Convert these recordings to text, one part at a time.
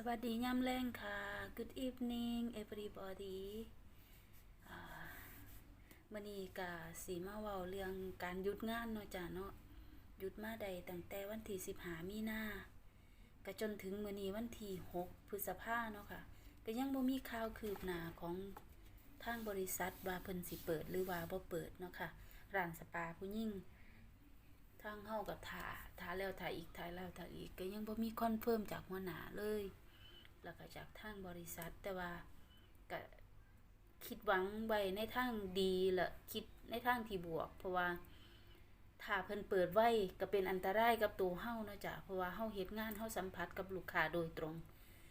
สวัสดีย่ำแรงค่ะ Good evening everybody อ่ามื่อนี้กาสีมาเว้าเรื่องการหยุดงานเนาะจ้ะเนาะหยุดมาได้ตั้งแต่วันที่สิบหามีนาก็จนถึงมื่อนี้วันที่หกพฤษภาเนาะค่ะก็ยังบ่มีข่าวคืบหน้าของทางบริษัทว่าเพิ่นสิเปิดหรือว่าบ่เปิดเนาะค่ะร้านสปาผู้หญิงทางเฮากับถ่าถ่าแล้วถ่าอีกถ่าแล้วถ่าอีกก็ยังบ่มีคอนเฟิร์มจากหัวหน้าเลย แล้วก็จากทางบริษัท แต่ว่าก็คิดหวังไว้ในทางดีละคิดในทางที่บวก เพราะว่าถ้าเพิ่นเปิดไว้ก็เป็นอันตรายกับตัวเฮาเนาะจ้ะเพราะว่าเฮาเฮ็ดงานเฮาสัมผัสกับลูกค้าโดยตรง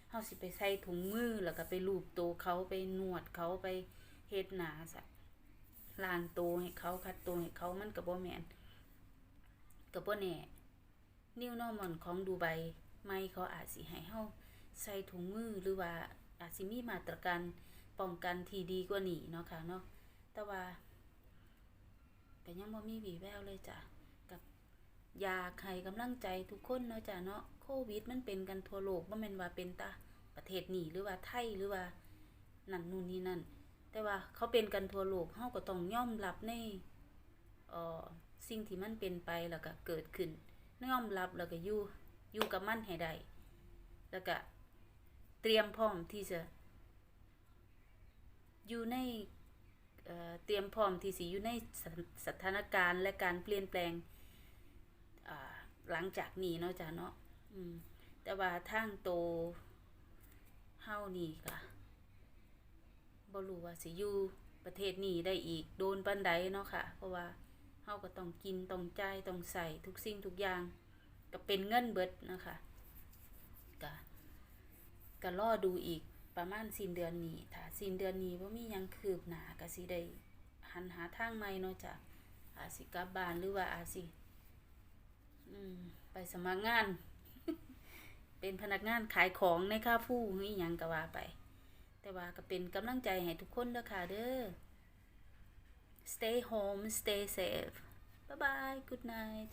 เฮาสิไปใส่ถุงมือแล้วก็ไปลูบตัวเขาไปนวดเขาไปเฮ็ดหน้าซะล้างตัวให้เขาคัดตัวให้เขามันก็บ่แม่นก็บ่แน่นิวนอร์มอนของดูไบไม่เขาอาจสิให้เฮา ใส่ถุงมือหรือว่าอาจสิมีมาตรการป้องกันที่ดีกว่านี้เนาะค่ะเนาะแต่ว่าก็ยังบ่มีวีแววเลยจ้ะกับอยากให้กำลังใจทุกคนเนาะจ้ะเนาะโควิดมันเป็นกันทั่วโลกบ่แม่นว่าเป็นตาประเทศนี้หรือว่าไทยหรือว่านั่นนู่นนี่นั่น แต่ว่าเขาเป็นกันทั่วโลกเฮาก็ต้องยอมรับในเอ่อสิ่งที่มันเป็นไปแล้วก็เกิดขึ้นยอมรับแล้วก็อยู่อยู่กับมันให้ได้แล้วก็ เตรียมพร้อมที่จะ อยู่ในเเตรียมพร้อมที่สิอยู่ในสถานการณ์และการเปลี่ยนแปลงหลังจากนี้เนาะจ้ะเนาะแต่ว่าทางโตเฮานี่ก็บ่รู้ว่าสิอยู่ประเทศนี้ได้อีกโดนปานใดเนาะค่ะ เพราะว่าเฮาก็ต้องกินต้องจ่ายต้องใส่ทุกสิ่งทุกอย่าง ก็เป็นเงินเบิดนะคะ ก็รอดูอีกประมาณสิ้นเดือนนี้ถ้าสิ้นเดือนนี้บ่มียังคืบหน้าก็สิได้หันหาทางใหม่เนาะจ้ะอาสิกลับบ้านหรือว่าอาสิไปสมัครงาน เป็นพนักงานขายของในคาฟูหรืออิหยังก็ว่าไป แต่ว่าก็เป็นกำลังใจให้ทุกคนด้อค่ะเด้อ stay home stay safe bye bye good night